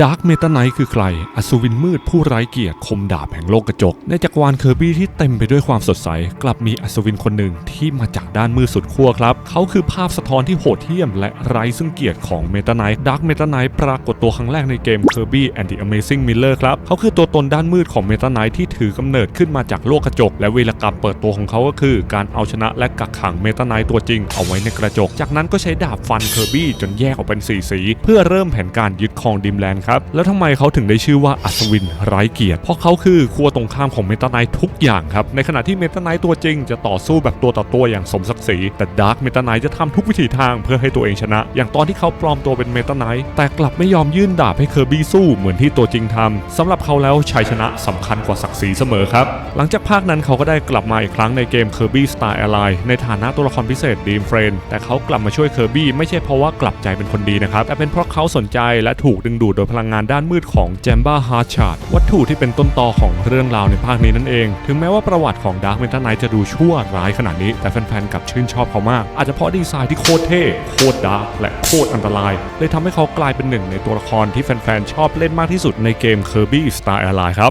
ดาร์คเมตาไนท์คือใคร อัศวินมืดผู้ไร้เกียรติคมดาบแห่งโลกกระจก ในจักรวาลเคอร์บี้ที่เต็มไปด้วยความสดใส กลับมีอัศวินคนหนึ่งที่มาจากด้านมืดสุดขั้วครับ เขาคือภาพสะท้อนที่โหดเหี้ยมและไร้ซึ่งเกียรติของเมตาไนท์ดาร์คเมตาไนท์ปรากฏตัวครั้งแรกในเกม Kirby and the Amazing Miller ครับ เขาคือตัวตนด้านมืดของเมตาไนท์ที่ถือกำเนิดขึ้นมาจากโลกกระจก และเวลกรรมเปิดตัวของเขาก็คือ การเอาชนะและกักขังเมตาไนท์ตัวจริง เอาไว้ในกระจก จากนั้นก็ใช้ดาบฟันเคอร์บี้จนแยกออกเป็นสีสี เพื่อเริ่มแผนการยึดครองดิมแลนดครับ แล้วทำไมเขาถึงได้ชื่อว่าอัศวินไร้เกียรติ เพราะเขาคือครัวตรงข้ามของเมตาไนท์ทุกอย่างครับ ในขณะที่เมตาไนท์ตัวจริงจะต่อสู้แบบตัวต่อตัวอย่างสมศักดิ์ศรี แต่ดาร์คเมตาไนท์จะทำทุกวิถีทางเพื่อให้ตัวเองชนะ อย่างตอนที่เขาปลอมตัวเป็นเมตาไนท์แต่กลับไม่ยอมยื่นดาบให้เคอร์บี้สู้เหมือนที่ตัวจริงทำสำหรับเขาแล้วชัยชนะสำคัญกว่าศักดิ์ศรีเสมอครับ หลังจากภาคนั้นเขาก็ได้กลับมาอีกครั้งในเกม Kirby Star Ally ในฐานะตัวละครพิเศษดีมเฟรนแต่เขากลับมาช่วยเคอร์บี้ไม่ใช่เพราะว่ากลับใจเป็นคนดีนะครับแต่เป็นเพราะเขาสนใจและถูกดึงดูดโดยพลังงานด้านมืดของเจมบ้าฮาร์ชาร์ดวัตถุที่เป็นต้นตอของเรื่องราวในภาคนี้นั่นเอง ถึงแม้ว่าประวัติของดาร์คเมตาไนจะดูชั่วร้ายขนาดนี้ แต่แฟนๆกับชื่นชอบเขามาก อาจจะเพราะดีไซน์ที่โคตรเท่ โคตรดาร์กและโคตรอันตราย เลยทำให้เขากลายเป็นหนึ่งในตัวละครที่แฟนๆชอบเล่นมากที่สุดในเกม Kirby Star Ally ครับ